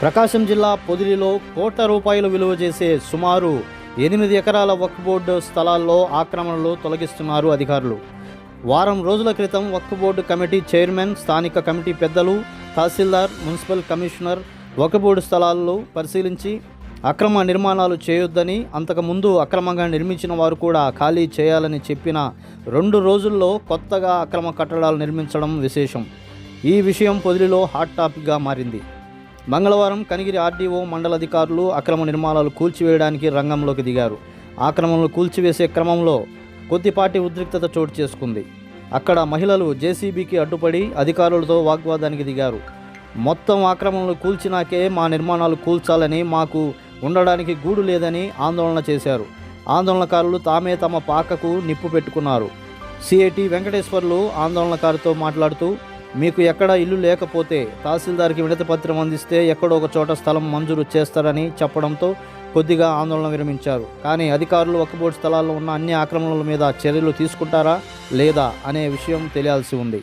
ప్రకాశం జిల్లా పొదిలిలో కోట్ల రూపాయలు విలువ చేసే సుమారు ఎనిమిది ఎకరాల వక్ఫ్ బోర్డు స్థలాల్లో ఆక్రమణలు తొలగిస్తున్నారు అధికారులు. వారం రోజుల క్రితం వక్ఫ్ బోర్డు కమిటీ చైర్మన్ స్థానిక కమిటీ పెద్దలు tahsildar municipal commissioner Waqf board స్థలాల్లో పరిశీలించి అక్రమ నిర్మాణాలు చేయొద్దని అంతకుముందు అక్రమంగా నిర్మించిన వారు కూడా ఖాళీ చేయాలని చెప్పిన రెండు రోజుల్లో కొత్తగా అక్రమ కట్టడాలు నిర్మించడం విశేషం. ఈ విషయం పొదిలిలో హాట్ టాపిక్గా మారింది. మంగళవారం కనిగిరి ఆర్డీఓ మండలాధికారులు అక్రమ నిర్మాణాలు కూల్చివేయడానికి రంగంలోకి దిగారు. ఆక్రమణలు కూల్చివేసే క్రమంలో కొద్దిపాటి ఉద్రిక్తత చోటు చేసుకుంది. అక్కడ మహిళలు జేసీబీకి అడ్డుపడి అధికారులతో వాగ్వాదానికి దిగారు. మొత్తం ఆక్రమణలు కూల్చినాకే మా నిర్మాణాలు కూల్చాలని మాకు ఉండడానికి గూడు లేదని ఆందోళన చేశారు. ఆందోళనకారులు తామే తమ పాకకు నిప్పు పెట్టుకున్నారు. సిఐటి వెంకటేశ్వర్లు ఆందోళనకారుతో మాట్లాడుతూ మీకు ఎక్కడ ఇల్లు లేకపోతే తహసీల్దార్కి విడత పత్రం అందిస్తే ఎక్కడో ఒక చోట స్థలం మంజూరు చేస్తారని చెప్పడంతో కొద్దిగా ఆందోళన విరమించారు. కానీ అధికారులు ఒక్కబోటి స్థలాల్లో ఉన్న అన్ని ఆక్రమణల మీద చర్యలు తీసుకుంటారా లేదా అనే విషయం తెలియాల్సి ఉంది.